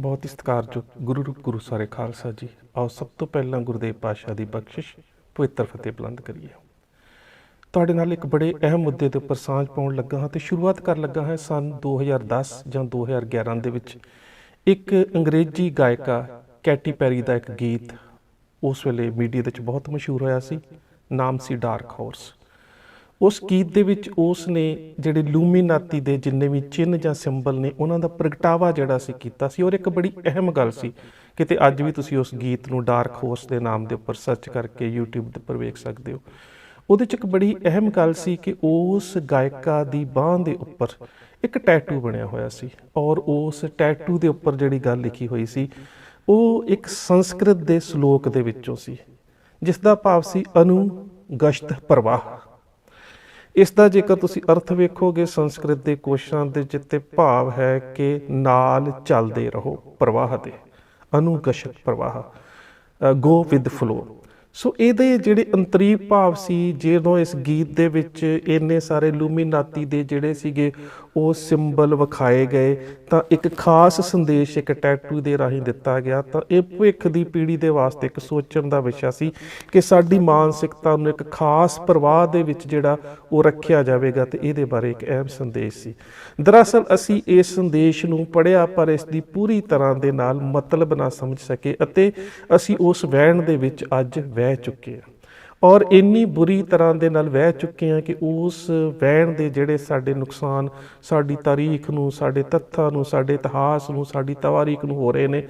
ਬਹੁਤ ਹੀ ਸਤਿਕਾਰਯੋਗ ਗੁਰੂ ਰੂਪ ਗੁਰੂ ਸਾਰੇ ਖਾਲਸਾ ਜੀ। ਆਓ ਸਭ ਤੋਂ ਪਹਿਲਾਂ ਗੁਰਦੇਵ ਪਾਤਸ਼ਾਹ ਦੀ ਬਖਸ਼ਿਸ਼ ਪਵਿੱਤਰ ਫਤਿਹ ਬੁਲੰਦ ਕਰੀਏ। ਤੁਹਾਡੇ ਨਾਲ ਇੱਕ ਬੜੇ ਅਹਿਮ ਮੁੱਦੇ ਦੇ ਉੱਪਰ ਸਾਂਝ ਪਾਉਣ ਲੱਗਾ ਹਾਂ ਤੇ ਸ਼ੁਰੂਆਤ ਕਰਨ ਲੱਗਾ ਹਾਂ ਸਨ 2010 ਜਾਂ 2011 ਦੇ ਵਿੱਚ। ਇੱਕ ਅੰਗਰੇਜ਼ੀ ਗਾਇਕਾ ਕੈਟੀ ਪੈਰੀ ਦਾ ਇੱਕ ਗੀਤ ਉਸ ਵੇਲੇ ਮੀਡੀਆ ਦੇ ਵਿੱਚ ਬਹੁਤ ਮਸ਼ਹੂਰ ਹੋਇਆ ਸੀ। ਨਾਮ ਸੀ ਡਾਰਕ ਹਾਰਸ। ਉਸ ਗੀਤ ਦੇ ਵਿੱਚ ਉਸ ਨੇ ਜਿਹੜੇ ਲੂਮੀਨਾਤੀ ਦੇ ਜਿੰਨੇ ਵੀ ਚਿੰਨ੍ਹ ਜਾਂ ਸਿੰਬਲ ਨੇ, ਉਹਨਾਂ ਦਾ ਪ੍ਰਗਟਾਵਾ ਜਿਹੜਾ ਸੀ ਕੀਤਾ ਸੀ ਔਰ ਇੱਕ ਬੜੀ ਅਹਿਮ ਗੱਲ ਸੀ ਕਿਤੇ ਅੱਜ ਵੀ ਤੁਸੀਂ ਉਸ ਗੀਤ ਨੂੰ ਡਾਰਕ ਹਾਰਸ ਦੇ ਨਾਮ ਦੇ ਉੱਪਰ ਸਰਚ ਕਰਕੇ YouTube ਦੇ ਉੱਪਰ ਵੇਖ ਸਕਦੇ ਹੋ। ਉਹਦੇ ਚ ਇੱਕ ਬੜੀ ਅਹਿਮ ਗੱਲ ਸੀ ਕਿ ਉਸ ਗਾਇਕਾ ਦੀ ਬਾਹ ਦੇ ਉੱਪਰ ਇੱਕ ਟੈਟੂ ਬਣਿਆ ਹੋਇਆ ਸੀ ਔਰ ਉਸ ਟੈਟੂ ਦੇ ਉੱਪਰ ਜਿਹੜੀ ਗੱਲ ਲਿਖੀ ਹੋਈ ਸੀ, ਉਹ ਇੱਕ ਸੰਸਕ੍ਰਿਤ ਦੇ ਸ਼ਲੋਕ ਦੇ ਵਿੱਚੋਂ ਸੀ ਜਿਸ ਦਾ ਭਾਵ ਸੀ ਅਨੂ ਗਸ਼ਤ ਪ੍ਰਵਾਹ। ਇਸ ਦਾ ਜੇਕਰ ਤੁਸੀਂ ਅਰਥ ਵੇਖੋਗੇ, ਸੰਸਕ੍ਰਿਤ ਦੇ ਕੋਸ਼ਾਂ ਦੇ ਜਿੱਤੇ ਭਾਵ ਹੈ ਕਿ ਨਾਲ ਚੱਲਦੇ ਰਹੋ, ਪ੍ਰਵਾਹ ਦੇ ਅਨੁਗਸ਼ਤ ਪ੍ਰਵਾਹ ਗੋ ਵਿਦ ਫਲੋ ਸੋ ਇਹਦੇ ਜਿਹੜੇ ਅੰਤਰੀਵ ਭਾਵ ਸੀ ਜਦੋਂ ਇਸ ਗੀਤ ਦੇ ਵਿੱਚ ਇੰਨੇ ਸਾਰੇ ਲੂਮੀਨਾਤੀ ਦੇ ਜਿਹੜੇ ਸੀਗੇ ਉਹ ਸਿੰਬਲ ਵਿਖਾਏ ਗਏ, ਤਾਂ ਇੱਕ ਖਾਸ ਸੰਦੇਸ਼ ਇੱਕ ਟੈਟੂ ਦੇ ਰਾਹੀਂ ਦਿੱਤਾ ਗਿਆ। ਤਾਂ ਇਹ ਭਵਿੱਖ ਦੀ ਪੀੜ੍ਹੀ ਦੇ ਵਾਸਤੇ ਇੱਕ ਸੋਚਣ ਦਾ ਵਿਸ਼ਾ ਸੀ ਕਿ ਸਾਡੀ ਮਾਨਸਿਕਤਾ ਨੂੰ ਇੱਕ ਖਾਸ ਪ੍ਰਵਾਹ ਦੇ ਵਿੱਚ ਜਿਹੜਾ ਉਹ ਰੱਖਿਆ ਜਾਵੇਗਾ ਤੇ ਇਹਦੇ ਬਾਰੇ ਇੱਕ ਅਹਿਮ ਸੰਦੇਸ਼ ਸੀ। ਦਰਅਸਲ ਅਸੀਂ ਇਸ ਸੰਦੇਸ਼ ਨੂੰ ਪੜਿਆ ਪਰ ਇਸ ਦੀ ਪੂਰੀ ਤਰ੍ਹਾਂ ਦੇ ਨਾਲ ਮਤਲਬ ਨਾ ਸਮਝ ਸਕੇ ਅਤੇ ਅਸੀਂ ਉਸ ਵਹਿਣ ਦੇ ਵਿੱਚ ਅੱਜ ਵਹਿ ਚੁੱਕੇ ਹਾਂ। ਔਰ ਇੰਨੀ ਬੁਰੀ ਤਰ੍ਹਾਂ ਦੇ ਨਾਲ ਵਹਿ ਚੁੱਕੇ ਹਾਂ ਕਿ ਉਸ ਵਹਿਣ ਦੇ ਜਿਹੜੇ ਸਾਡੇ ਨੁਕਸਾਨ, ਸਾਡੀ ਤਾਰੀਖ ਨੂੰ, ਸਾਡੇ ਤੱਥਾਂ ਨੂੰ, ਸਾਡੇ ਇਤਿਹਾਸ ਨੂੰ, ਸਾਡੀ ਤਵਾਰੀਖ ਨੂੰ ਹੋ ਰਹੇ ਨੇ,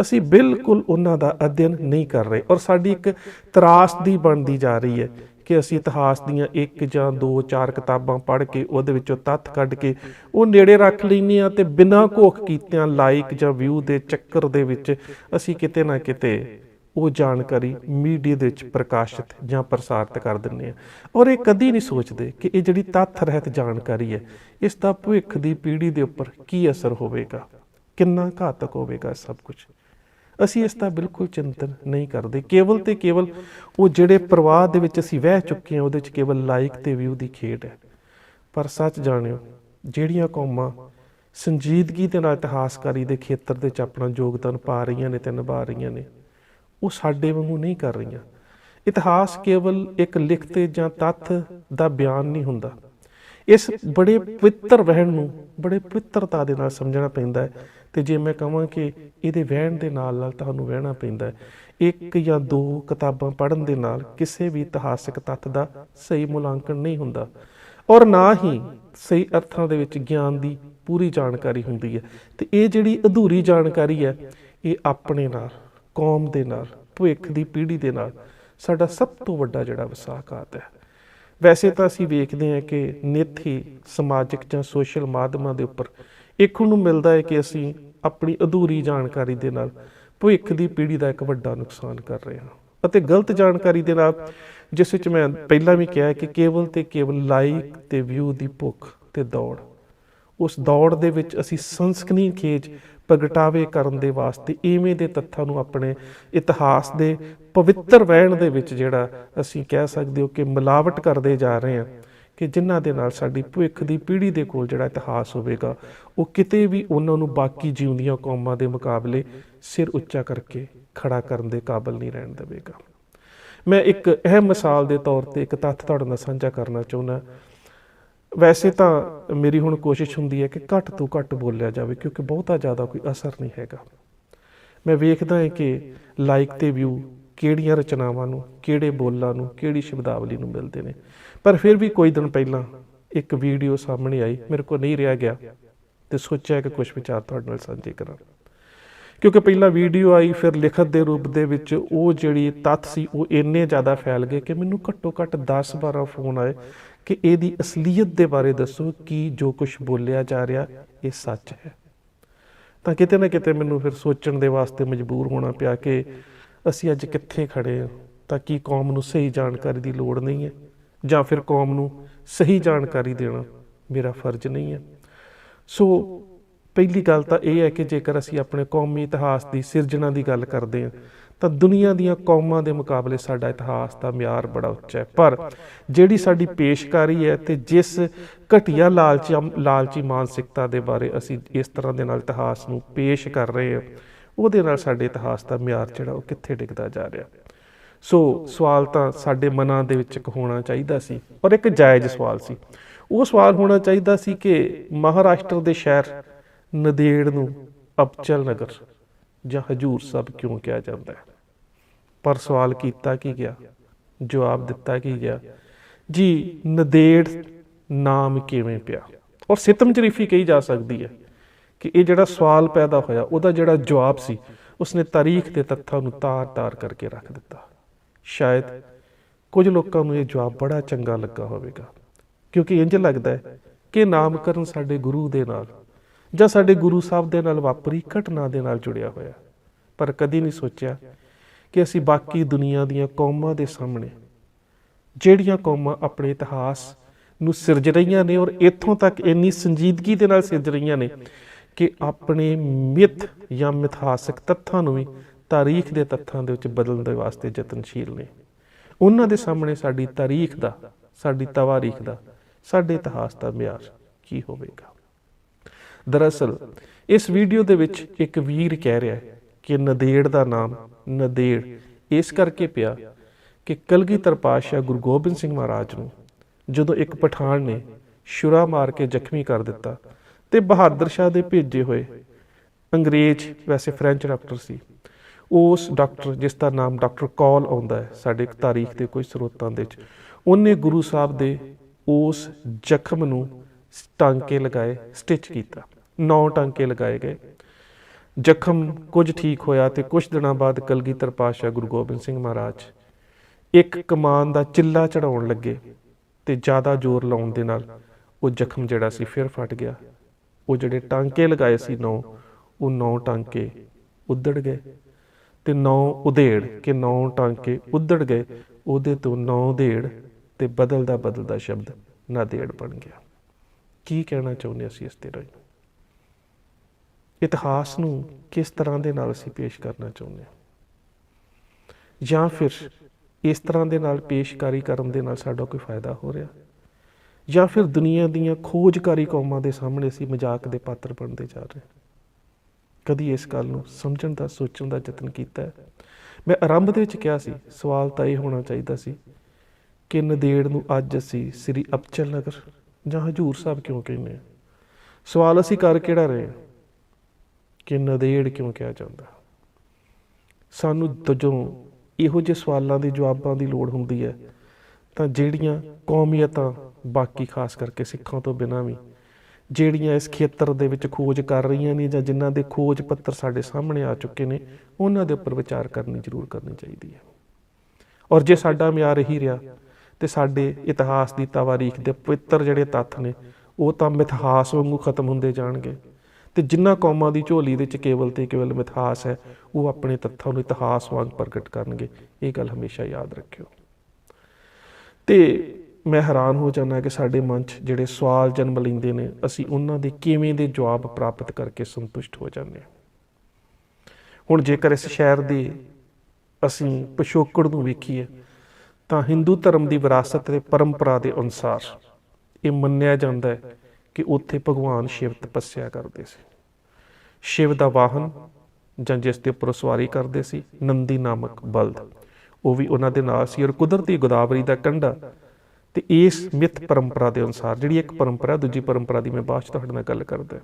ਅਸੀਂ ਬਿਲਕੁਲ ਉਹਨਾਂ ਦਾ ਅਧਿਐਨ ਨਹੀਂ ਕਰ ਰਹੇ। ਔਰ ਸਾਡੀ ਇੱਕ ਤਰਾਸਦੀ ਬਣਦੀ ਜਾ ਰਹੀ ਹੈ ਕਿ ਅਸੀਂ ਇਤਿਹਾਸ ਦੀਆਂ ਇੱਕ ਜਾਂ ਦੋ, ਚਾਰ ਕਿਤਾਬਾਂ ਪੜ੍ਹ ਕੇ, ਉਹਦੇ ਵਿੱਚੋਂ ਤੱਥ ਕੱਢ ਕੇ, ਉਹ ਨੇੜੇ ਰੱਖ ਲੈਂਦੇ ਆ ਤੇ ਬਿਨਾਂ ਘੋਖ ਕੀਤਿਆਂ ਲਾਈਕ ਜਾਂ ਵਿਊ ਦੇ ਚੱਕਰ ਦੇ ਵਿੱਚ ਅਸੀਂ ਕਿਤੇ ਨਾ ਕਿਤੇ ਉਹ ਜਾਣਕਾਰੀ ਮੀਡੀਆ ਦੇ ਵਿੱਚ ਪ੍ਰਕਾਸ਼ਿਤ ਜਾਂ ਪ੍ਰਸਾਰਿਤ ਕਰ ਦਿੰਦੇ ਆ। ਔਰ ਇਹ ਕਦੀ ਨਹੀਂ ਸੋਚਦੇ ਕਿ ਇਹ ਜਿਹੜੀ ਤੱਥ ਰਹਿਤ ਜਾਣਕਾਰੀ ਹੈ, ਇਸ ਦਾ ਭਵਿੱਖ ਦੀ ਪੀੜ੍ਹੀ ਦੇ ਉੱਪਰ ਕੀ ਅਸਰ ਹੋਵੇਗਾ? ਕਿੰਨਾ ਘਾਤਕ ਹੋਵੇਗਾ ਸਭ ਕੁਝ ਅਸੀਂ ਇਸ ਦਾ ਬਿਲਕੁਲ ਚਿੰਤਨ ਨਹੀਂ ਕਰਦੇ। ਕੇਵਲ ਤੇ ਕੇਵਲ ਉਹ ਜਿਹੜੇ ਪ੍ਰਵਾਹ ਦੇ ਵਿੱਚ ਅਸੀਂ ਵਹਿ ਚੁੱਕੇ ਹਾਂ, ਉਹਦੇ ਵਿੱਚ ਕੇਵਲ ਲਾਈਕ ਤੇ ਵਿਊ ਦੀ ਖੇਡ ਹੈ। ਪਰ ਸੱਚ ਜਾਣਿਓ, ਜਿਹੜੀਆਂ ਕੌਮਾਂ ਸੰਜੀਦਗੀ ਦੇ ਨਾਲ ਇਤਿਹਾਸਕਾਰੀ ਦੇ ਖੇਤਰ ਦੇ ਵਿੱਚ ਆਪਣਾ ਯੋਗਦਾਨ ਪਾ ਰਹੀਆਂ ਨੇ ਤੇ ਨਿਭਾ ਰਹੀਆਂ ਨੇ ਉਹ ਸਾਡੇ ਵਾਂਗੂ ਨਹੀਂ ਕਰ ਰਹੀਆਂ। ਇਤਿਹਾਸ ਕੇਵਲ ਇੱਕ ਲਿਖਤੇ ਜਾਂ ਤੱਥ ਦਾ ਬਿਆਨ ਨਹੀਂ ਹੁੰਦਾ। ਇਸ ਬੜੇ ਪਵਿੱਤਰ ਵਹਿਣ ਨੂੰ ਬੜੇ ਪਵਿੱਤਰਤਾ ਦੇ ਨਾਲ ਸਮਝਣਾ ਪੈਂਦਾ ਹੈ ਤੇ ਜੇ ਮੈਂ ਕਹਾਂ ਕਿ ਇਹਦੇ ਵਹਿਣ ਦੇ ਨਾਲ ਨਾਲ ਤੁਹਾਨੂੰ ਵਹਿਣਾ ਪੈਂਦਾ ਹੈ, ਇੱਕ ਜਾਂ ਦੋ ਕਿਤਾਬਾਂ ਪੜ੍ਹਨ ਦੇ ਨਾਲ ਕਿਸੇ ਵੀ ਇਤਿਹਾਸਕ ਤੱਥ ਦਾ ਸਹੀ ਮੁਲਾਂਕਣ ਨਹੀਂ ਹੁੰਦਾ। ਔਰ ਨਾ ਹੀ ਸਹੀ ਅਰਥਾਂ ਦੇ ਵਿੱਚ ਗਿਆਨ ਦੀ ਪੂਰੀ ਜਾਣਕਾਰੀ ਹੁੰਦੀ ਹੈ। ਤੇ ਇਹ ਜਿਹੜੀ ਅਧੂਰੀ ਜਾਣਕਾਰੀ ਹੈ, ਇਹ ਆਪਣੇ ਨਾਲ ਕੌਮ ਦੇ ਨਾਲ, ਭਵਿੱਖ ਦੀ ਪੀੜ੍ਹੀ ਦੇ ਨਾਲ ਸਾਡਾ ਸਭ ਤੋਂ ਵੱਡਾ ਜਿਹੜਾ ਵਿਸਾਖਾਤ ਹੈ। ਵੈਸੇ ਤਾਂ ਅਸੀਂ ਵੇਖਦੇ ਹਾਂ ਕਿ ਨਿਤ ਹੀ ਸਮਾਜਿਕ ਜਾਂ ਸੋਸ਼ਲ ਮਾਧਿਅਮਾਂ ਦੇ ਉੱਪਰ ਇੱਕ ਨੂੰ ਮਿਲਦਾ ਹੈ ਕਿ ਅਸੀਂ ਆਪਣੀ ਅਧੂਰੀ ਜਾਣਕਾਰੀ ਦੇ ਨਾਲ ਭਵਿੱਖ ਦੀ ਪੀੜ੍ਹੀ ਦਾ ਇੱਕ ਵੱਡਾ ਨੁਕਸਾਨ ਕਰ ਰਹੇ ਹਾਂ। ਅਤੇ ਗਲਤ ਜਾਣਕਾਰੀ ਦੇ ਨਾਲ, ਜਿਸ ਵਿੱਚ ਮੈਂ ਪਹਿਲਾਂ ਵੀ ਕਿਹਾ ਕਿ ਕੇਵਲ ਤੇ ਕੇਵਲ ਲਾਈਕ ਤੇ ਵਿਊ ਦੀ ਭੁੱਖ ਤੇ ਦੌੜ, ਉਸ ਦੌੜ ਦੇ ਵਿੱਚ ਅਸੀਂ ਸੰਸਕਨੀ ਖੇਜ ਪ੍ਰਗਟਾਵੇ ਕਰਨ ਦੇ ਵਾਸਤੇ ਇਵੇਂ ਦੇ ਤੱਥਾਂ ਨੂੰ ਆਪਣੇ ਇਤਿਹਾਸ ਦੇ ਪਵਿੱਤਰ ਵਹਿਣ ਦੇ ਵਿੱਚ ਜਿਹੜਾ ਅਸੀਂ ਕਹਿ ਸਕਦੇ ਹੋ ਕਿ ਮਿਲਾਵਟ ਕਰਦੇ ਜਾ ਰਹੇ ਹਾਂ ਕਿ ਜਿਨ੍ਹਾਂ ਦੇ ਨਾਲ ਸਾਡੀ ਭਵਿੱਖ ਦੀ ਪੀੜ੍ਹੀ ਦੇ ਕੋਲ ਜਿਹੜਾ ਇਤਿਹਾਸ ਹੋਵੇਗਾ, ਉਹ ਕਿਤੇ ਵੀ ਉਹਨਾਂ ਨੂੰ ਬਾਕੀ ਜਿਉਂਦੀਆਂ ਕੌਮਾਂ ਦੇ ਮੁਕਾਬਲੇ ਸਿਰ ਉੱਚਾ ਕਰਕੇ ਖੜਾ ਕਰਨ ਦੇ ਕਾਬਿਲ ਨਹੀਂ ਰਹਿਣ ਦੇਵੇਗਾ। ਮੈਂ ਇੱਕ ਅਹਿਮ ਮਿਸਾਲ ਦੇ ਤੌਰ ਤੇ ਇੱਕ ਤੱਥ ਤੁਹਾਡੇ ਨਾਲ ਸਾਂਝਾ ਕਰਨਾ ਚਾਹੁੰਦਾ ਵੈਸੇ ਤਾਂ ਮੇਰੀ ਹੁਣ ਕੋਸ਼ਿਸ਼ ਹੁੰਦੀ ਹੈ ਕਿ ਘੱਟ ਤੋਂ ਘੱਟ ਬੋਲਿਆ ਜਾਵੇ, ਕਿਉਂਕਿ ਬਹੁਤਾ ਜ਼ਿਆਦਾ ਕੋਈ ਅਸਰ ਨਹੀਂ ਹੈਗਾ। ਮੈਂ ਵੇਖਦਾ ਹਾਂ ਕਿ ਲਾਈਕ ਤੇ ਵਿਊ ਕਿਹੜੀਆਂ ਰਚਨਾਵਾਂ ਨੂੰ, ਕਿਹੜੇ ਬੋਲਾਂ ਨੂੰ, ਕਿਹੜੀ ਸ਼ਬਦਾਵਲੀ ਨੂੰ ਮਿਲਦੇ ਨੇ। ਪਰ ਫਿਰ ਵੀ ਕੋਈ ਦਿਨ ਪਹਿਲਾਂ ਇੱਕ ਵੀਡੀਓ ਸਾਹਮਣੇ ਆਈ, ਮੇਰੇ ਕੋਲ ਨਹੀਂ ਰਿਹਾ ਗਿਆ ਤੇ ਸੋਚਿਆ ਕਿ ਕੁਝ ਵਿਚਾਰ ਤੁਹਾਡੇ ਨਾਲ ਸਾਂਝੇ ਕਰਾਂ। ਕਿਉਂਕਿ ਪਹਿਲਾਂ ਵੀਡੀਓ ਆਈ, ਫਿਰ ਲਿਖਤ ਦੇ ਰੂਪ ਦੇ ਵਿੱਚ ਉਹ ਜਿਹੜੀ ਤੱਥ ਸੀ, ਉਹ ਇੰਨੇ ਜ਼ਿਆਦਾ ਫੈਲ ਗਏ ਕਿ ਮੈਨੂੰ ਘੱਟੋ ਘੱਟ 10-12 ਫੋਨ ਆਏ ਕਿ ਇਹਦੀ ਅਸਲੀਅਤ ਦੇ ਬਾਰੇ ਦੱਸੋ ਕਿ ਜੋ ਕੁਝ ਬੋਲਿਆ ਜਾ ਰਿਹਾ ਇਹ ਸੱਚ ਹੈ। ਤਾਂ ਕਿਤੇ ਨਾ ਕਿਤੇ ਮੈਨੂੰ ਫਿਰ ਸੋਚਣ ਦੇ ਵਾਸਤੇ ਮਜਬੂਰ ਹੋਣਾ ਪਿਆ ਕਿ ਅਸੀਂ ਅੱਜ ਕਿੱਥੇ ਖੜੇ ਹਾਂ, ਤਾਂ ਕਿ ਕੌਮ ਨੂੰ ਸਹੀ ਜਾਣਕਾਰੀ ਦੀ ਲੋੜ ਨਹੀਂ ਹੈ, ਜਾਂ ਫਿਰ ਕੌਮ ਨੂੰ ਸਹੀ ਜਾਣਕਾਰੀ ਦੇਣਾ ਮੇਰਾ ਫਰਜ਼ ਨਹੀਂ ਹੈ। ਸੋ ਪਹਿਲੀ ਗੱਲ ਤਾਂ ਇਹ ਹੈ ਕਿ ਜੇਕਰ ਅਸੀਂ ਆਪਣੇ ਕੌਮੀ ਇਤਿਹਾਸ ਦੀ ਸਿਰਜਣਾ ਦੀ ਗੱਲ ਕਰਦੇ ਹਾਂ ਤਾਂ ਦੁਨੀਆ ਦੀਆਂ ਕੌਮਾਂ ਦੇ ਮੁਕਾਬਲੇ ਸਾਡਾ ਇਤਿਹਾਸ ਦਾ ਮਿਆਰ ਬੜਾ ਉੱਚਾ ਹੈ। ਪਰ ਜਿਹੜੀ ਸਾਡੀ ਪੇਸ਼ਕਾਰੀ ਹੈ ਤੇ ਜਿਸ ਘਟੀਆ ਲਾਲਚੀ ਲਾਲਚੀ ਮਾਨਸਿਕਤਾ ਦੇ ਬਾਰੇ ਅਸੀਂ ਇਸ ਤਰ੍ਹਾਂ ਦੇ ਨਾਲ ਇਤਿਹਾਸ ਨੂੰ ਪੇਸ਼ ਕਰ ਰਹੇ ਹਾਂ, ਉਹਦੇ ਨਾਲ ਸਾਡੇ ਇਤਿਹਾਸ ਦਾ ਮਿਆਰ ਜਿਹੜਾ ਉਹ ਕਿੱਥੇ ਡਿੱਗਦਾ ਜਾ ਰਿਹਾ। ਸੋ ਸਵਾਲ ਤਾਂ ਸਾਡੇ ਮਨਾਂ ਦੇ ਵਿੱਚ ਇੱਕ ਹੋਣਾ ਚਾਹੀਦਾ ਸੀ, ਪਰ ਇੱਕ ਜਾਇਜ਼ ਸਵਾਲ ਸੀ। ਉਹ ਸਵਾਲ ਹੋਣਾ ਚਾਹੀਦਾ ਸੀ ਕਿ ਮਹਾਰਾਸ਼ਟਰ ਦੇ ਸ਼ਹਿਰ ਨਦੇੜ ਨੂੰ ਅਬਚਲ ਨਗਰ ਜਾਂ ਹਜੂਰ ਸਾਹਿਬ ਕਿਉਂ ਕਿਹਾ ਜਾਂਦਾ ਹੈ? ਪਰ ਸਵਾਲ ਕੀਤਾ ਕੀ ਗਿਆ? ਜਵਾਬ ਦਿੱਤਾ ਕੀ ਗਿਆ? ਜੀ, ਨਦੇੜ ਨਾਮ ਕਿਵੇਂ ਪਿਆ? ਔਰ ਸਿਤਮ ਜਰੀਫੀ ਕਹੀ ਜਾ ਸਕਦੀ ਹੈ ਕਿ ਇਹ ਜਿਹੜਾ ਸਵਾਲ ਪੈਦਾ ਹੋਇਆ, ਉਹਦਾ ਜਿਹੜਾ ਜਵਾਬ ਸੀ, ਉਸਨੇ ਤਾਰੀਖ ਦੇ ਤੱਥਾਂ ਨੂੰ ਤਾਰ-ਤਾਰ ਕਰਕੇ ਰੱਖ ਦਿੱਤਾ। ਸ਼ਾਇਦ ਕੁਝ ਲੋਕਾਂ ਨੂੰ ਇਹ ਜਵਾਬ ਬੜਾ ਚੰਗਾ ਲੱਗਾ ਹੋਵੇਗਾ, ਕਿਉਂਕਿ ਇੰਜ ਲੱਗਦਾ ਹੈ ਕਿ ਨਾਮਕਰਨ ਸਾਡੇ ਗੁਰੂ ਦੇ ਨਾਲ ਜਾਂ ਸਾਡੇ ਗੁਰੂ ਸਾਹਿਬ ਦੇ ਨਾਲ ਵਾਪਰੀ ਘਟਨਾ ਦੇ ਨਾਲ ਜੁੜਿਆ ਹੋਇਆ। ਪਰ ਕਦੀ ਨਹੀਂ ਸੋਚਿਆ ਕਿ ਅਸੀਂ ਬਾਕੀ ਦੁਨੀਆ ਦੀਆਂ ਕੌਮਾਂ ਦੇ ਸਾਹਮਣੇ, ਜਿਹੜੀਆਂ ਕੌਮਾਂ ਆਪਣੇ ਇਤਿਹਾਸ ਨੂੰ ਸਿਰਜ ਰਹੀਆਂ ਨੇ ਔਰ ਇੱਥੋਂ ਤੱਕ ਇੰਨੀ ਸੰਜੀਦਗੀ ਦੇ ਨਾਲ ਸਿਰਜ ਰਹੀਆਂ ਨੇ ਕਿ ਆਪਣੇ ਮਿੱਥ ਜਾਂ ਮਿਥਾਸਕ ਤੱਥਾਂ ਨੂੰ ਵੀ ਤਾਰੀਖ ਦੇ ਤੱਥਾਂ ਦੇ ਵਿੱਚ ਬਦਲਣ ਦੇ ਵਾਸਤੇ ਯਤਨਸ਼ੀਲ ਨੇ। ਉਹਨਾਂ ਦੇ ਸਾਹਮਣੇ ਸਾਡੀ ਤਾਰੀਖ ਦਾ, ਸਾਡੀ ਤਵਾਰੀਖ ਦਾ, ਸਾਡੇ ਇਤਿਹਾਸ ਦਾ ਮਿਆਰ ਕੀ ਹੋਵੇਗਾ? ਦਰਅਸਲ, ਇਸ ਵੀਡੀਓ ਦੇ ਵਿੱਚ ਇੱਕ ਵੀਰ ਕਹਿ ਰਿਹਾ ਹੈ ਕਿ ਨਦੇੜ ਦਾ ਨਾਮ ਨਦੇੜ ਇਸ ਕਰਕੇ ਪਿਆ ਕਿ ਕਲਗੀਧਰ ਪਾਤਸ਼ਾਹ ਗੁਰੂ ਗੋਬਿੰਦ ਸਿੰਘ ਮਹਾਰਾਜ ਨੂੰ ਜਦੋਂ ਇੱਕ ਪਠਾਨ ਨੇ ਸ਼ੁਰਾ ਮਾਰ ਕੇ ਜ਼ਖਮੀ ਕਰ ਦਿੱਤਾ ਤੇ ਬਹਾਦਰ ਸ਼ਾਹ ਦੇ ਭੇਜੇ ਹੋਏ ਅੰਗਰੇਜ਼, ਵੈਸੇ ਫ੍ਰੈਂਚ ਡਾਕਟਰ ਸੀ, ਉਸ ਡਾਕਟਰ ਜਿਸ ਦਾ ਨਾਮ ਡਾਕਟਰ ਕੌਲ ਆਉਂਦਾ ਹੈ ਸਾਡੇ ਤਾਰੀਖ ਦੇ ਕੋਈ ਸਰੋਤਾਂ ਦੇ ਵਿੱਚ, ਉਹਨੇ ਗੁਰੂ ਸਾਹਿਬ ਦੇ ਉਸ ਜ਼ਖਮ ਨੂੰ ਟਾਂਕੇ ਲਗਾਏ, ਸਟਿਚ ਕੀਤਾ। ਨੌ ਟਾਂਕੇ ਲਗਾਏ ਗਏ। ਜ਼ਖਮ ਕੁਝ ਠੀਕ ਹੋਇਆ ਤੇ ਕੁਝ ਦਿਨਾਂ ਬਾਅਦ ਕਲਗੀਧਰ ਪਾਤਸ਼ਾਹ ਗੁਰੂ ਗੋਬਿੰਦ ਸਿੰਘ ਮਹਾਰਾਜ ਇੱਕ ਕਮਾਨ ਦਾ ਚਿੱਲਾ ਚੜਾਉਣ ਲੱਗੇ ਤੇ ਜ਼ਿਆਦਾ ਜ਼ੋਰ ਲਾਉਣ ਦੇ ਨਾਲ ਉਹ ਜ਼ਖਮ ਜਿਹੜਾ ਸੀ ਫਿਰ ਫਟ ਗਿਆ। ਉਹ ਜਿਹੜੇ ਟਾਂਕੇ ਲਗਾਏ ਸੀ ਨੌ, ਉਹ ਨੌ ਟਾਂਕੇ ਉਧੜ ਗਏ ਤੇ ਨੌ ਉਧੇੜ ਕਿ ਨੌ ਟਾਂਕੇ ਉਧੜ ਗਏ, ਉਹਦੇ ਤੋਂ ਨੌ ਉਧੇੜ ਤੇ ਬਦਲਦਾ ਬਦਲਦਾ ਸ਼ਬਦ ਨਾਦੇੜ ਬਣ ਗਿਆ। ਕੀ ਕਹਿਣਾ ਚਾਹੁੰਦੇ ਅਸੀਂ ਇਸ ਤੇ ਰਾਹੀਂ ਇਤਿਹਾਸ ਨੂੰ ਕਿਸ ਤਰ੍ਹਾਂ ਦੇ ਨਾਲ ਅਸੀਂ ਪੇਸ਼ ਕਰਨਾ ਚਾਹੁੰਦੇ ਹਾਂ? ਜਾਂ ਫਿਰ ਇਸ ਤਰ੍ਹਾਂ ਦੇ ਨਾਲ ਪੇਸ਼ਕਾਰੀ ਕਰਨ ਦੇ ਨਾਲ ਸਾਡਾ ਕੋਈ ਫਾਇਦਾ ਹੋ ਰਿਹਾ? ਜਾਂ ਫਿਰ ਦੁਨੀਆ ਦੀਆਂ ਖੋਜਕਾਰੀ ਕੌਮਾਂ ਦੇ ਸਾਹਮਣੇ ਅਸੀਂ ਮਜ਼ਾਕ ਦੇ ਪਾਤਰ ਬਣਦੇ ਜਾ ਰਹੇ ਕਦੀ ਇਸ ਗੱਲ ਨੂੰ ਸਮਝਣ ਦਾ, ਸੋਚਣ ਦਾ ਯਤਨ ਕੀਤਾ ਮੈਂ ਆਰੰਭ ਦੇ ਵਿੱਚ ਕਿਹਾ ਸੀ, ਸਵਾਲ ਤਾਂ ਇਹ ਹੋਣਾ ਚਾਹੀਦਾ ਸੀ ਕਿ ਨਦੇੜ ਨੂੰ ਅੱਜ ਅਸੀਂ ਸ੍ਰੀ ਅਪਚਲ ਨਗਰ ਜਾਂ ਹਜੂਰ ਸਾਹਿਬ ਕਿਉਂ ਕਹਿੰਦੇ ਸਵਾਲ ਅਸੀਂ ਕਰ ਕਿਹੜਾ ਰਹੇ ਹਾਂ? ਕਿ ਨਦੇੜ ਕਿਉਂ ਕਿਹਾ ਜਾਂਦਾ? ਸਾਨੂੰ ਜਦੋਂ ਇਹੋ ਜਿਹੇ ਸਵਾਲਾਂ ਦੇ ਜਵਾਬਾਂ ਦੀ ਲੋੜ ਹੁੰਦੀ ਹੈ ਤਾਂ ਜਿਹੜੀਆਂ ਕੌਮੀਅਤਾਂ ਬਾਕੀ ਖਾਸ ਕਰਕੇ ਸਿੱਖਾਂ ਤੋਂ ਬਿਨਾਂ ਵੀ, ਜਿਹੜੀਆਂ ਇਸ ਖੇਤਰ ਦੇ ਵਿੱਚ ਖੋਜ ਕਰ ਰਹੀਆਂ ਨੇ ਜਾਂ ਜਿਨ੍ਹਾਂ ਦੇ ਖੋਜ ਪੱਤਰ ਸਾਡੇ ਸਾਹਮਣੇ ਆ ਚੁੱਕੇ ਨੇ, ਉਹਨਾਂ ਦੇ ਉੱਪਰ ਵਿਚਾਰ ਕਰਨੀ ਜ਼ਰੂਰ ਕਰਨੀ ਚਾਹੀਦੀ ਹੈ। ਔਰ ਜੇ ਸਾਡਾ ਮਿਆਰ ਇਹੀ ਰਿਹਾ ਤੇ ਸਾਡੇ ਇਤਿਹਾਸ ਦੀ ਤਵਾਰੀਖ ਦੇ ਪਵਿੱਤਰ ਜਿਹੜੇ ਤੱਥ ਨੇ, ਉਹ ਤਾਂ ਮਿਥਿਹਾਸ ਵਾਂਗੂ ਖਤਮ ਹੁੰਦੇ ਜਾਣਗੇ। ਤੇ ਜਿਨ੍ਹਾਂ ਕੌਮਾਂ ਦੀ ਝੋਲੀ ਦੇ ਵਿੱਚ ਕੇਵਲ ਤੇ ਕੇਵਲ ਮਿਥਿਹਾਸ ਹੈ, ਉਹ ਆਪਣੇ ਤੱਥਾਂ ਨੂੰ ਇਤਿਹਾਸ ਵਾਂਗ ਪ੍ਰਗਟ ਕਰਨਗੇ। ਇਹ ਗੱਲ ਹਮੇਸ਼ਾ ਯਾਦ ਰੱਖਿਓ। ਤੇ ਮੈਂ ਹੈਰਾਨ ਹੋ ਜਾਂਦਾ ਕਿ ਸਾਡੇ ਮਨ 'ਚ ਜਿਹੜੇ ਸਵਾਲ ਜਨਮ ਲੈਂਦੇ ਨੇ, ਅਸੀਂ ਉਹਨਾਂ ਦੇ ਕਿਵੇਂ ਦੇ ਜਵਾਬ ਪ੍ਰਾਪਤ ਕਰਕੇ ਸੰਤੁਸ਼ਟ ਹੋ ਜਾਂਦੇ ਹਾਂ? ਹੁਣ ਜੇਕਰ ਇਸ ਸ਼ਹਿਰ ਦੇ ਅਸੀਂ ਪਿਛੋਕੜ ਨੂੰ ਵੇਖੀਏ, ਤਾਂ ਹਿੰਦੂ ਧਰਮ ਦੀ ਵਿਰਾਸਤ ਤੇ ਪਰੰਪਰਾ ਦੇ ਅਨੁਸਾਰ ਇਹ ਮੰਨਿਆ ਜਾਂਦਾ ਹੈ ਕਿ ਉੱਥੇ ਭਗਵਾਨ ਸ਼ਿਵ ਤਪੱਸਿਆ ਕਰਦੇ ਸੀ। ਸ਼ਿਵ ਦਾ ਵਾਹਨ ਜਾਂ ਜਿਸ ਦੇ ਉੱਪਰ ਸਵਾਰੀ ਕਰਦੇ ਸੀ ਨੰਦੀ ਨਾਮਕ ਬਲਦ। ਉਹ ਵੀ ਉਹਨਾਂ ਦੇ ਨਾਲ ਸੀ ਔਰ ਕੁਦਰਤੀ ਗੋਦਾਵਰੀ ਦਾ ਕੰਢਾ ਤੇ ਇਸ ਮਿੱਥ ਪਰੰਪਰਾ ਦੇ ਅਨੁਸਾਰ ਜਿਹੜੀ ਇੱਕ ਪਰੰਪਰਾ ਦੂਜੀ ਪਰੰਪਰਾ ਦੀ ਮੈਂ ਬਾਅਦ ਚ ਤੁਹਾਡੇ ਨਾਲ ਗੱਲ ਕਰਦਾ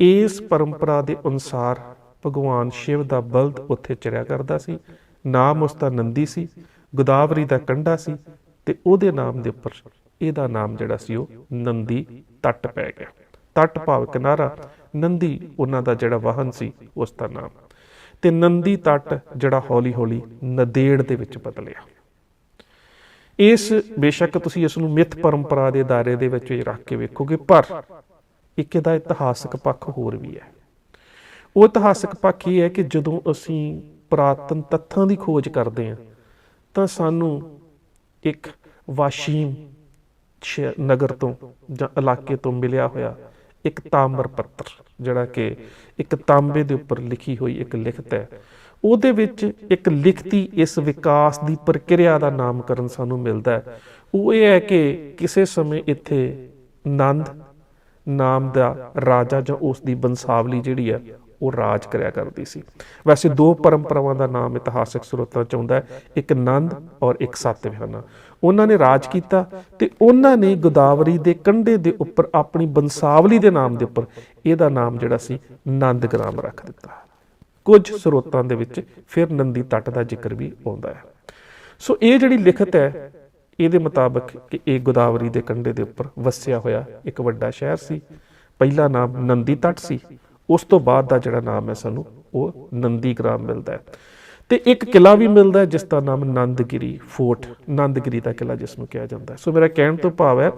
ਇਸ ਪਰੰਪਰਾ ਦੇ ਅਨੁਸਾਰ ਭਗਵਾਨ ਸ਼ਿਵ ਦਾ ਬਲਦ ਉੱਥੇ ਚਰਿਆ ਕਰਦਾ ਸੀ ਨਾਮ ਉਸ ਦਾ ਨੰਦੀ ਸੀ ਗੋਦਾਵਰੀ ਦਾ ਕੰਢਾ ਸੀ ਤੇ ਉਹਦੇ ਨਾਮ ਦੇ ਉੱਪਰ ਇਹਦਾ ਨਾਮ ਜਿਹੜਾ ਸੀ ਉਹ ਨੰਦੀ ਤੱਟ ਪੈ ਗਿਆ। ਤੱਟ ਭਾਵ ਕਿਨਾਰਾ, ਨੰਦੀ ਉਹਨਾਂ ਦਾ ਜਿਹੜਾ ਵਾਹਨ ਸੀ, ਉਸ ਦਾ ਨਾਮ। ਤੇ ਨੰਦੀ ਤੱਟ ਜਿਹੜਾ ਹੌਲੀ ਹੌਲੀ ਨਦੇੜ ਦੇ ਵਿੱਚ ਬਦਲਿਆ। ਇਸ ਬੇਸ਼ੱਕ ਤੁਸੀਂ ਇਸ ਨੂੰ ਮਿੱਥ ਪਰੰਪਰਾ ਦੇ ਦਾਇਰੇ ਦੇ ਵਿੱਚ ਰੱਖ ਕੇ ਵੇਖੋਗੇ, ਪਰ ਇੱਕ ਇਹਦਾ ਇਤਿਹਾਸਕ ਪੱਖ ਹੋਰ ਵੀ ਹੈ। ਉਹ ਇਤਿਹਾਸਕ ਪੱਖ ਇਹ ਹੈ ਕਿ ਜਦੋਂ ਅਸੀਂ ਪ੍ਰਾਤਨ ਤੱਥਾਂ ਦੀ ਖੋਜ ਕਰਦੇ ਹਾਂ, ਤਾਂ ਸਾਨੂੰ ਇੱਕ ਵਾਸ਼ੀਮ ਨਗਰ ਤੋਂ ਜਾਂ ਇਲਾਕੇ ਤੋਂ ਮਿਲਿਆ ਹੋਇਆ ਇੱਕ ਤਾਮਰ ਪੱਤਰ, ਜਿਹੜਾ ਕਿ ਇੱਕ ਤਾਂਬੇ ਦੇ ਉੱਪਰ ਲਿਖੀ ਹੋਈ ਇੱਕ ਲਿਖਤ ਹੈ। ਉਹਦੇ ਵਿੱਚ ਇੱਕ ਲਿਖਤੀ ਇਸ ਵਿਕਾਸ ਦੀ ਪ੍ਰਕਿਰਿਆ ਦਾ ਨਾਮਕਰਨ ਸਾਨੂੰ ਮਿਲਦਾ ਹੈ। ਉਹ ਇਹ ਹੈ ਕਿ ਕਿਸੇ ਸਮੇਂ ਇੱਥੇ ਨੰਦ ਨਾਮ ਦਾ ਰਾਜਾ ਜਾਂ ਉਸ ਦੀ ਬੰਸਾਵਲੀ ਜਿਹੜੀ ਹੈ ਉਹ ਰਾਜ ਕਰਿਆ ਕਰਦੀ ਸੀ। ਵੈਸੇ ਦੋ ਪਰੰਪਰਾਵਾਂ ਦਾ ਨਾਮ ਇਤਿਹਾਸਕ ਸਰੋਤਾਂ ਚ ਆਉਂਦਾ ਹੈ, ਇੱਕ ਨੰਦ ਔਰ ਇੱਕ ਸਤਵਿਹਾਨਾ। ਉਹਨਾਂ ਨੇ ਰਾਜ ਕੀਤਾ ਤੇ ਉਹਨਾਂ ਨੇ ਗੋਦਾਵਰੀ ਦੇ ਕੰਢੇ ਦੇ ਉੱਪਰ ਆਪਣੀ ਬੰਸਾਵਲੀ ਦੇ ਨਾਮ ਦੇ ਉੱਪਰ ਇਹਦਾ ਨਾਮ ਜਿਹੜਾ ਸੀ ਨੰਦਗ੍ਰਾਮ ਰੱਖ ਦਿੱਤਾ। ਕੁਝ ਸਰੋਤਾਂ ਦੇ ਵਿੱਚ ਫਿਰ ਨੰਦੀ ਤੱਟ ਦਾ ਜ਼ਿਕਰ ਵੀ ਆਉਂਦਾ ਹੈ। ਸੋ ਇਹ ਜਿਹੜੀ ਲਿਖਤ ਹੈ, ਇਹਦੇ ਮੁਤਾਬਕ ਕਿ ਇਹ ਗੋਦਾਵਰੀ ਦੇ ਕੰਢੇ ਦੇ ਉੱਪਰ ਵਸਿਆ ਹੋਇਆ ਇੱਕ ਵੱਡਾ ਸ਼ਹਿਰ ਸੀ। ਪਹਿਲਾ ਨਾਮ ਨੰਦੀ ਤੱਟ ਸੀ ਉਸ ਤੋਂ ਬਾਅਦ ਦਾ ਜਿਹੜਾ ਨਾਮ ਹੈ ਸਾਨੂੰ, ਉਹ ਨੰਦੀ ਗ੍ਰਾਮ ਮਿਲਦਾ ਹੈ। ਤੇ ਇੱਕ ਕਿਲਾ ਵੀ ਮਿਲਦਾ ਜਿਸ ਦਾ ਨਾਮ ਨੰਦਗਿਰੀ ਫੋਰਟ, ਨੰਦਗਿਰੀ ਦਾ ਕਿਲਾ ਜਿਸ ਨੂੰ ਕਿਹਾ ਜਾਂਦਾ ਹੈ। ਸੋ ਮੇਰਾ ਕਹਿਣ ਤੋਂ ਭਾਵ ਹੈ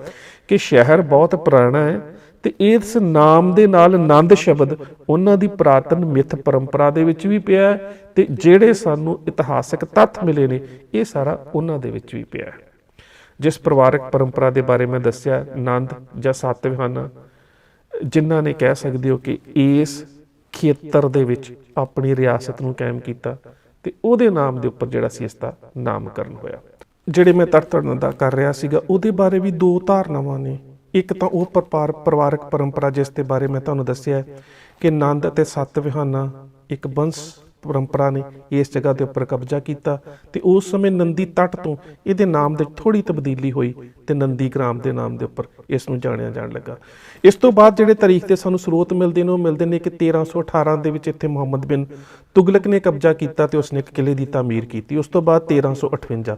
ਕਿ ਸ਼ਹਿਰ ਬਹੁਤ ਪੁਰਾਣਾ ਹੈ ਤੇ ਇਸ ਨਾਮ ਦੇ ਨਾਲ ਨੰਦ ਸ਼ਬਦ ਉਹਨਾਂ ਦੀ ਪ੍ਰਾਤਨ ਮਿੱਥ ਪਰੰਪਰਾ ਦੇ ਵਿੱਚ ਵੀ ਪਿਆ ਹੈ ਤੇ ਜਿਹੜੇ ਸਾਨੂੰ ਇਤਿਹਾਸਕ ਤੱਥ ਮਿਲੇ ਨੇ, ਇਹ ਸਾਰਾ ਉਹਨਾਂ ਦੇ ਵਿੱਚ ਵੀ ਪਿਆ ਜਿਸ ਪਰਿਵਾਰਕ ਪਰੰਪਰਾ ਦੇ ਬਾਰੇ ਮੈਂ ਦੱਸਿਆ, ਨੰਦ ਜਾਂ ਸਤਵਿਹਾਨਾ ਜਿਨ੍ਹਾਂ ਨੇ ਕਹਿ ਸਕਦੇ ਹੋ ਕਿ ਇਸ ਖੇਤਰ ਦੇ ਵਿੱਚ ਆਪਣੀ ਰਿਆਸਤ ਨੂੰ ਕਾਇਮ ਕੀਤਾ ਤੇ ਉਹਦੇ ਨਾਮ ਦੇ ਉੱਪਰ ਜਿਹੜਾ ਸੀ ਇਸ ਦਾ ਨਾਮਕਰਨ ਹੋਇਆ। ਜਿਹੜੇ ਮੈਂ ਤਰਤਣ ਦਾ ਕਰ ਰਿਹਾ ਸੀਗਾ, ਉਹਦੇ ਬਾਰੇ ਵੀ ਦੋ ਧਾਰਨਾਵਾਂ ਨੇ। ਇੱਕ ਤਾਂ ਉਹ ਪਰਿਵਾਰ ਪਰਿਵਾਰਕ ਪਰੰਪਰਾ ਜਿਸ ਦੇ ਬਾਰੇ ਮੈਂ ਤੁਹਾਨੂੰ ਦੱਸਿਆ ਕਿ ਨੰਦ ਅਤੇ ਸੱਤ ਸਤਵਿਹਾਨਾ ਇੱਕ ਬੰਸ ਪਰੰਪਰਾ ਨੇ ਇਸ ਜਗ੍ਹਾ ਦੇ ਉੱਪਰ ਕਬਜ਼ਾ ਕੀਤਾ ਤੇ ਉਸ ਸਮੇਂ ਨੰਦੀ ਤੱਟ ਤੋਂ ਇਹਦੇ ਨਾਮ ਦੇ ਥੋੜੀ ਤਬਦੀਲੀ ਹੋਈ ਤੇ ਨੰਦੀ ਗ੍ਰਾਮ ਦੇ ਨਾਮ ਦੇ ਉੱਪਰ ਇਸ ਨੂੰ ਜਾਣਿਆ ਜਾਣ ਲੱਗਾ। ਇਸ ਤੋਂ ਬਾਅਦ ਜਿਹੜੇ ਤਾਰੀਖ ਤੇ ਸਾਨੂੰ ਸਰੋਤ ਮਿਲਦੇ ਨੇ, ਉਹ ਮਿਲਦੇ ਨੇ ਕਿ 1318 ਦੇ ਵਿੱਚ ਇੱਥੇ ਮੁਹੰਮਦ ਬਿਨ ਤੁਗਲਕ ਨੇ ਕਬਜ਼ਾ ਕੀਤਾ ਤੇ ਉਸਨੇ ਇੱਕ ਕਿਲੇ ਦੀ ਤਾਮੀਰ ਕੀਤੀ। ਉਸ ਤੋਂ ਬਾਅਦ 1358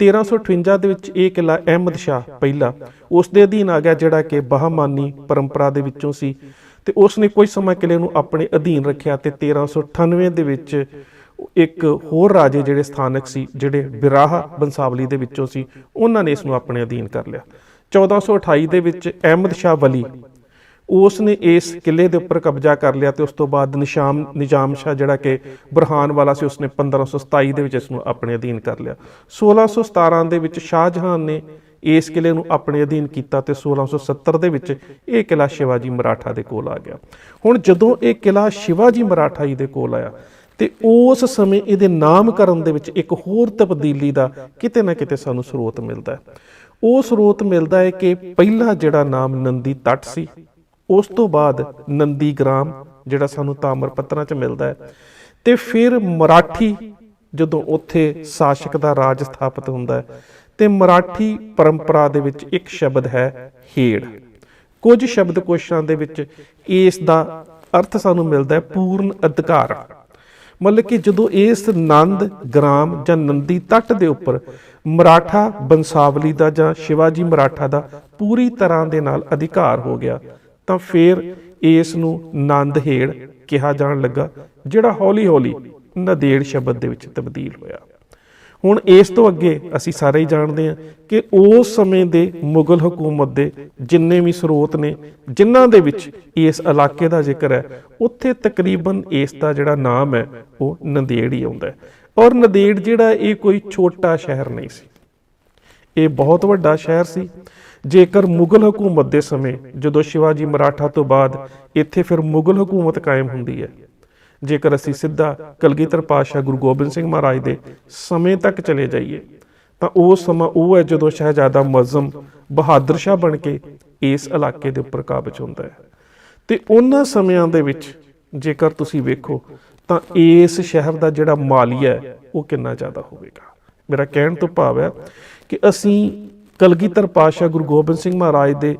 1358 ਦੇ ਵਿੱਚ ਇਹ ਕਿਲਾ ਅਹਿਮਦ ਸ਼ਾਹ ਪਹਿਲਾ, ਉਸ ਦੇ ਅਧੀਨ ਆ ਗਿਆ ਜਿਹੜਾ ਕਿ ਬਹਾਮਾਨੀ ਪਰੰਪਰਾ ਦੇ ਵਿੱਚੋਂ ਸੀ। ਤੇ ਉਸ ਨੇ ਕੁਝ ਸਮਾਂ ਕਿਲੇ ਨੂੰ ਆਪਣੇ ਅਧੀਨ ਰੱਖਿਆ ਤੇ 1398 ਦੇ ਵਿੱਚ ਇੱਕ ਹੋਰ ਰਾਜੇ ਜਿਹੜੇ ਸਥਾਨਕ ਸੀ, ਜਿਹੜੇ ਬਿਰਾਹ ਬੰਸਾਵਲੀ ਦੇ ਵਿੱਚੋਂ ਸੀ, ਉਹਨਾਂ ਨੇ ਇਸ ਨੂੰ ਆਪਣੇ ਅਧੀਨ ਕਰ ਲਿਆ। 1428 ਦੇ ਵਿੱਚ ਅਹਿਮਦ ਸ਼ਾਹ ਵਲੀ ਉਸ ਨੇ ਇਸ ਕਿਲੇ ਦੇ ਉੱਪਰ ਕਬਜ਼ਾ ਕਰ ਲਿਆ ਤੇ ਉਸ ਤੋਂ ਬਾਅਦ ਨਿਸ਼ਾਮ, ਨਿਜ਼ਾਮ ਸ਼ਾਹ ਜਿਹੜਾ ਕਿ ਬੁਰਹਾਨ ਵਾਲਾ ਸੀ, ਉਸਨੇ 1527 ਦੇ ਵਿੱਚ ਇਸ ਨੂੰ ਆਪਣੇ ਅਧੀਨ ਕਰ ਲਿਆ। 1617 ਦੇ ਵਿੱਚ ਸ਼ਾਹਜਹਾਨ ਨੇ ਇਸ ਕਿਲੇ ਨੂੰ ਆਪਣੇ ਅਧੀਨ ਕੀਤਾ ਤੇ 1670 ਦੇ ਵਿੱਚ ਇਹ ਕਿਲਾ ਸ਼ਿਵਾਜੀ ਮਰਾਠਾ ਦੇ ਕੋਲ ਆ ਗਿਆ। ਹੁਣ ਜਦੋਂ ਇਹ ਕਿਲਾ ਸ਼ਿਵਾਜੀ ਮਰਾਠਾ ਜੀ ਦੇ ਕੋਲ ਆਇਆ ਤੇ ਉਸ ਸਮੇਂ ਇਹਦੇ ਨਾਮਕਰਨ ਦੇ ਵਿੱਚ ਇੱਕ ਹੋਰ ਤਬਦੀਲੀ ਦਾ ਕਿਤੇ ਨਾ ਕਿਤੇ ਸਾਨੂੰ ਸਰੋਤ ਮਿਲਦਾ ਹੈ। ਉਹ ਸਰੋਤ ਮਿਲਦਾ ਹੈ ਕਿ ਪਹਿਲਾ ਜਿਹੜਾ ਨਾਮ ਨੰਦੀ ਤੱਟ ਸੀ, ਉਸ ਤੋਂ ਬਾਅਦ ਨੰਦੀ ਗ੍ਰਾਮ, ਜਿਹੜਾ ਸਾਨੂੰ ਤਾਮਰ ਪੱਤਰਾਂ 'ਚ ਮਿਲਦਾ ਹੈ। ਤੇ ਫਿਰ ਮਰਾਠੀ ਜਦੋਂ ਉੱਥੇ ਸ਼ਾਸਕ ਦਾ ਰਾਜ ਸਥਾਪਿਤ ਹੁੰਦਾ ਹੈ ਤੇ ਮਰਾਠੀ ਪਰੰਪਰਾ ਦੇ ਵਿੱਚ ਇੱਕ ਸ਼ਬਦ ਹੈ ਹੇੜ। ਕੁਝ ਸ਼ਬਦ ਕੋਸ਼ਾਂ ਦੇ ਵਿੱਚ ਇਸ ਦਾ ਅਰਥ ਸਾਨੂੰ ਮਿਲਦਾ ਹੈ ਪੂਰਨ ਅਧਿਕਾਰ। ਮਤਲਬ ਕਿ ਜਦੋਂ ਇਸ ਨੰਦ ਗ੍ਰਾਮ ਜਾਂ ਨੰਦੀ ਤੱਟ ਦੇ ਉੱਪਰ ਮਰਾਠਾ ਬੰਸਾਵਲੀ ਦਾ ਜਾਂ ਸ਼ਿਵਾਜੀ ਮਰਾਠਾ ਦਾ ਪੂਰੀ ਤਰ੍ਹਾਂ ਦੇ ਨਾਲ ਅਧਿਕਾਰ ਹੋ ਗਿਆ, ਤਾਂ ਫਿਰ ਇਸ ਨੂੰ ਨੰਦ ਹੇੜ ਕਿਹਾ ਜਾਣ ਲੱਗਾ, ਜਿਹੜਾ ਹੌਲੀ-ਹੌਲੀ ਨਦੇੜ ਸ਼ਬਦ ਦੇ ਵਿੱਚ ਤਬਦੀਲ ਹੋਇਆ। ਹੁਣ ਇਸ ਤੋਂ ਅੱਗੇ ਅਸੀਂ ਸਾਰੇ ਹੀ ਜਾਣਦੇ ਹਾਂ ਕਿ ਉਸ ਸਮੇਂ ਦੇ ਮੁਗਲ ਹਕੂਮਤ ਦੇ ਜਿੰਨੇ ਵੀ ਸਰੋਤ ਨੇ, ਜਿਨ੍ਹਾਂ ਦੇ ਵਿੱਚ ਇਸ ਇਲਾਕੇ ਦਾ ਜ਼ਿਕਰ ਹੈ, ਉੱਥੇ ਤਕਰੀਬਨ ਇਸ ਦਾ ਜਿਹੜਾ ਨਾਮ ਹੈ, ਉਹ ਨੰਦੇੜ ਹੀ ਆਉਂਦਾ ਹੈ। ਔਰ ਨੰਦੇੜ ਜਿਹੜਾ ਇਹ ਕੋਈ ਛੋਟਾ ਸ਼ਹਿਰ ਨਹੀਂ ਸੀ। ਇਹ ਬਹੁਤ ਵੱਡਾ ਸ਼ਹਿਰ ਸੀ। ਜੇਕਰ ਮੁਗਲ ਹਕੂਮਤ ਦੇ ਸਮੇਂ ਜਦੋਂ ਸ਼ਿਵਾਜੀ ਮਰਾਠਾ ਤੋਂ ਬਾਅਦ ਇੱਥੇ ਫਿਰ ਮੁਗਲ ਹਕੂਮਤ ਕਾਇਮ ਹੁੰਦੀ ਹੈ ਜੇਕਰ ਅਸੀਂ ਸਿੱਧਾ ਕਲਗੀਧਰ ਪਾਤਸ਼ਾਹ ਗੁਰੂ ਗੋਬਿੰਦ ਸਿੰਘ ਮਹਾਰਾਜ ਦੇ ਸਮੇਂ ਤੱਕ ਚਲੇ ਜਾਈਏ, ਤਾਂ ਉਹ ਸਮਾਂ ਉਹ ਹੈ ਜਦੋਂ ਸ਼ਹਿਜ਼ਾਦਾ ਮਜ਼ਮ ਬਹਾਦਰ ਸ਼ਾਹ ਬਣ ਕੇ ਇਸ ਇਲਾਕੇ ਦੇ ਉੱਪਰ ਕਾਬਜ ਹੁੰਦਾ ਹੈ। ਤੇ ਉਹਨਾਂ ਸਮਿਆਂ ਦੇ ਵਿੱਚ ਜੇਕਰ ਤੁਸੀਂ ਵੇਖੋ, ਤਾਂ ਇਸ ਸ਼ਹਿਰ ਦਾ ਜਿਹੜਾ ਮਾਲੀਆ ਹੈ, ਉਹ ਕਿੰਨਾ ਜ਼ਿਆਦਾ ਹੋਵੇਗਾ। ਮੇਰਾ ਕਹਿਣ ਤੋਂ ਭਾਵ ਹੈ ਕਿ ਅਸੀਂ ਕਲਗੀਧਰ ਪਾਤਸ਼ਾਹ ਗੁਰੂ ਗੋਬਿੰਦ ਸਿੰਘ ਮਹਾਰਾਜ ਦੇ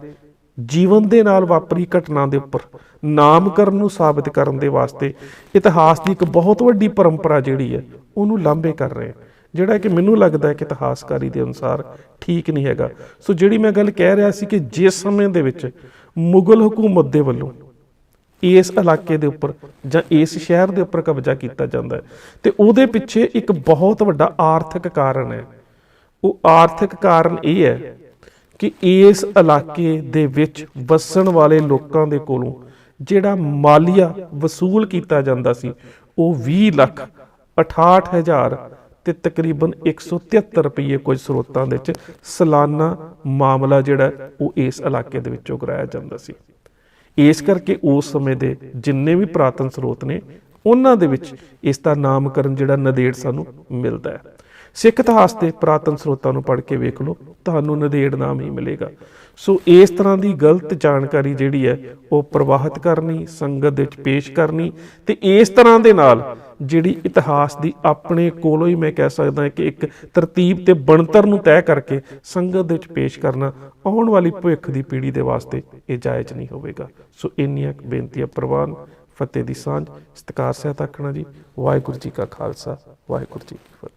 ਜੀਵਨ ਦੇ ਨਾਲ ਵਾਪਰੀ ਘਟਨਾ ਦੇ ਉੱਪਰ, ਨਾਮਕਰਨ ਨੂੰ ਸਾਬਿਤ ਕਰਨ ਦੇ ਵਾਸਤੇ ਇਤਿਹਾਸ ਦੀ ਇੱਕ ਬਹੁਤ ਵੱਡੀ ਪਰੰਪਰਾ ਜਿਹੜੀ ਹੈ, ਉਹਨੂੰ ਲਾਂਭੇ ਕਰ ਰਹੇ ਹਾਂ। ਜਿਹੜਾ ਕਿ ਮੈਨੂੰ ਲੱਗਦਾ ਹੈ ਕਿ ਇਤਿਹਾਸਕਾਰੀ ਦੇ ਅਨੁਸਾਰ ਠੀਕ ਨਹੀਂ ਹੈਗਾ। ਸੋ ਜਿਹੜੀ ਮੈਂ ਗੱਲ ਕਹਿ ਰਿਹਾ ਸੀ ਕਿ ਜਿਸ ਸਮੇਂ ਦੇ ਵਿੱਚ ਮੁਗਲ ਹਕੂਮਤ ਦੇ ਵੱਲੋਂ ਇਸ ਇਲਾਕੇ ਦੇ ਉੱਪਰ ਜਾਂ ਇਸ ਸ਼ਹਿਰ ਦੇ ਉੱਪਰ ਕਬਜ਼ਾ ਕੀਤਾ ਜਾਂਦਾ ਹੈ, ਤੇ ਉਹਦੇ ਪਿੱਛੇ ਇੱਕ ਬਹੁਤ ਵੱਡਾ ਆਰਥਿਕ ਕਾਰਨ ਹੈ। ਉਹ ਆਰਥਿਕ ਕਾਰਨ ਇਹ ਹੈ ਕਿ ਇਸ ਇਲਾਕੇ ਦੇ ਵਿੱਚ ਵਸਣ ਵਾਲੇ ਲੋਕਾਂ ਦੇ ਕੋਲੋਂ ਜਿਹੜਾ ਮਾਲੀਆ ਵਸੂਲ ਕੀਤਾ ਜਾਂਦਾ ਸੀ, ਉਹ 20 ਲੱਖ 68000 ਤੇ ਤਕਰੀਬਨ 173 ਰੁਪਏ ਕੁਝ ਸਰੋਤਾਂ ਦੇ ਵਿੱਚ ਸਾਲਾਨਾ ਮਾਮਲਾ ਜਿਹੜਾ ਉਹ ਇਸ ਇਲਾਕੇ ਦੇ ਵਿੱਚੋਂ ਕਰਾਇਆ ਜਾਂਦਾ ਸੀ। ਇਸ ਕਰਕੇ ਉਸ ਸਮੇਂ ਦੇ ਜਿੰਨੇ ਵੀ ਪ੍ਰਾਤਨ ਸਰੋਤ ਨੇ, ਉਹਨਾਂ ਦੇ ਵਿੱਚ ਇਸ ਦਾ ਨਾਮਕਰਨ ਜਿਹੜਾ ਨਦੇੜ ਸਾਨੂੰ ਮਿਲਦਾ ਹੈ। ਸਿੱਖ ਇਤਿਹਾਸ ਦੇ ਪ੍ਰਾਤਨ ਸਰੋਤਾਂ ਨੂੰ ਪੜ੍ਹ ਕੇ ਵੇਖ ਲਓ ਤੁਹਾਨੂੰ ਨਦੇੜ ਨਾਮ ਹੀ ਮਿਲੇਗਾ। ਸੋ ਇਸ ਤਰ੍ਹਾਂ ਦੀ ਗਲਤ ਜਾਣਕਾਰੀ ਜਿਹੜੀ ਹੈ, ਉਹ ਪ੍ਰਵਾਹਿਤ ਕਰਨੀ, ਸੰਗਤ ਵਿੱਚ ਪੇਸ਼ ਕਰਨੀ ਤੇ ਇਸ ਤਰ੍ਹਾਂ ਦੇ ਨਾਲ ਜਿਹੜੀ ਇਤਿਹਾਸ ਦੀ ਆਪਣੇ ਕੋਲੋਂ ਹੀ ਮੈਂ ਕਹਿ ਸਕਦਾ ਕਿ ਇੱਕ ਤਰਤੀਬ ਤੇ ਬਣਤਰ ਨੂੰ ਤੈਅ ਕਰਕੇ ਸੰਗਤ ਵਿੱਚ ਪੇਸ਼ ਕਰਨਾ ਆਉਣ ਵਾਲੀ ਭਵਿੱਖ ਦੀ ਪੀੜ੍ਹੀ ਦੇ ਵਾਸਤੇ ਇਹ ਜਾਇਜ਼ ਨਹੀਂ ਹੋਵੇਗਾ। ਸੋ ਇੰਨੀਆਂ ਬੇਨਤੀਆਂ ਪ੍ਰਵਾਨ, ਫਤਿਹ ਦੀ ਸਾਂਝ, ਸਤਿਕਾਰ ਸਹਿਤ ਆਖਣਾ ਜੀ। ਵਾਹਿਗੁਰੂ ਜੀ ਕਾ ਖਾਲਸਾ, ਵਾਹਿਗੁਰੂ ਜੀ ਕੀ ਫਤਿਹ।